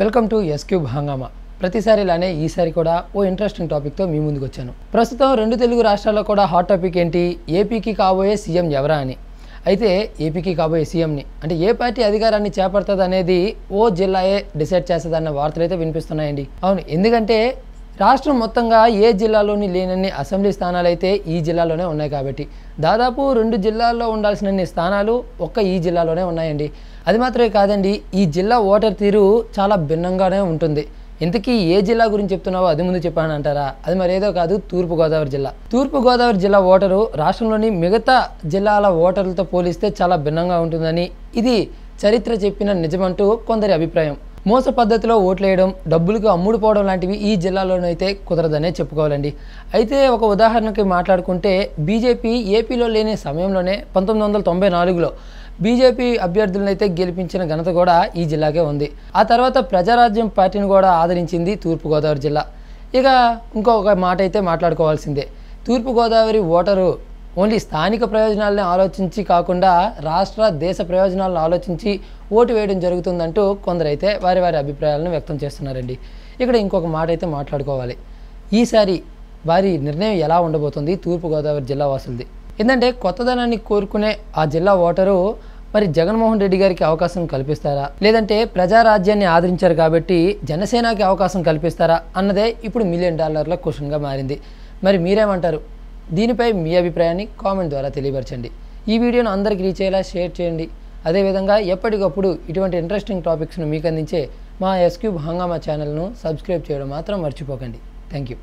Welcome to S Cube హంగామా ప్రతిసారి ఇలానే ఈసారి కూడా ఓ ఇంట్రెస్టింగ్ టాపిక్తో మీ ముందుకు వచ్చాను. ప్రస్తుతం రెండు తెలుగు రాష్ట్రాల్లో కూడా హాట్ టాపిక్ ఏంటి? ఏపీకి కాబోయే సీఎం ఎవరా అని. అయితే ఏపీకి కాబోయే సీఎంని అంటే ఏ పార్టీ అధికారాన్ని చేపడుతుంది అనేది ఓ జిల్లాయే డిసైడ్ చేస్తుందన్న వార్తలు అయితే వినిపిస్తున్నాయండి. అవును ఎందుకంటే రాష్ట్రం మొత్తంగా ఏ జిల్లాలోని లేనన్ని అసెంబ్లీ స్థానాలు అయితే ఈ జిల్లాలోనే ఉన్నాయి కాబట్టి దాదాపు రెండు జిల్లాల్లో ఉండాల్సినన్ని స్థానాలు ఒక్క ఈ జిల్లాలోనే ఉన్నాయండి. అది మాత్రమే కాదండి ఈ జిల్లా ఓటర్ తీరు చాలా భిన్నంగానే ఉంటుంది. ఇంతకీ ఏ జిల్లా గురించి చెప్తున్నావో అది ముందు చెప్పాను అంటారా అది మరేదో కాదు తూర్పుగోదావరి జిల్లా. తూర్పుగోదావరి జిల్లా ఓటరు రాష్ట్రంలోని మిగతా జిల్లాల ఓటర్లతో పోలిస్తే చాలా భిన్నంగా ఉంటుందని ఇది చరిత్ర చెప్పిన నిజమంటూ కొందరి అభిప్రాయం. మోస పద్ధతిలో ఓట్లేయడం డబ్బులకు అమ్ముడుపోవడం లాంటివి ఈ జిల్లాలోనైతే కుదరదనే చెప్పుకోవాలండి. అయితే ఒక ఉదాహరణకి మాట్లాడుకుంటే బీజేపీ ఏపీలో లేని సమయంలోనే పంతొమ్మిది వందల తొంభై నాలుగులో బీజేపీ అభ్యర్థులను అయితే గెలిపించిన ఘనత కూడా ఈ జిల్లాకే ఉంది. ఆ తర్వాత ప్రజారాజ్యం పార్టీని కూడా ఆదరించింది తూర్పుగోదావరి జిల్లా. ఇక ఇంకొక మాట అయితే మాట్లాడుకోవాల్సిందే. తూర్పుగోదావరి ఓటరు ఓన్లీ స్థానిక ప్రయోజనాలను ఆలోచించి కాకుండా రాష్ట్ర దేశ ప్రయోజనాలను ఆలోచించి ఓటు వేయడం జరుగుతుందంటూ కొందరైతే వారి వారి అభిప్రాయాలను వ్యక్తం చేస్తున్నారండి. ఇక్కడ ఇంకొక మాట అయితే మాట్లాడుకోవాలి. ఈసారి వారి నిర్ణయం ఎలా ఉండబోతుంది? తూర్పుగోదావరి జిల్లా వాసులది. ఏంటంటే కొత్తదనాన్ని కోరుకునే ఆ జిల్లా ఓటరు మరి జగన్మోహన్ రెడ్డి గారికి అవకాశం కల్పిస్తారా? లేదంటే ప్రజారాజ్యాన్ని ఆదరించారు కాబట్టి జనసేనకి అవకాశం కల్పిస్తారా? అన్నదే ఇప్పుడు మిలియన్ డాలర్ల క్వశ్చన్గా మారింది. మరి మీరేమంటారు? దీనిపై మీ అభిప్రాయాన్ని కామెంట్ ద్వారా తెలియపరచండి. ఈ వీడియోను అందరికి రీచ్ అయ్యేలా షేర్ చేయండి. అదేవిధంగా ఎప్పటికప్పుడు ఇటువంటి ఇంట్రెస్టింగ్ టాపిక్స్ను మీకు అందించే మా ఎస్క్యూబ్ హంగామా ఛానల్ను సబ్స్క్రైబ్ చేయడం మాత్రం మర్చిపోకండి. Thank you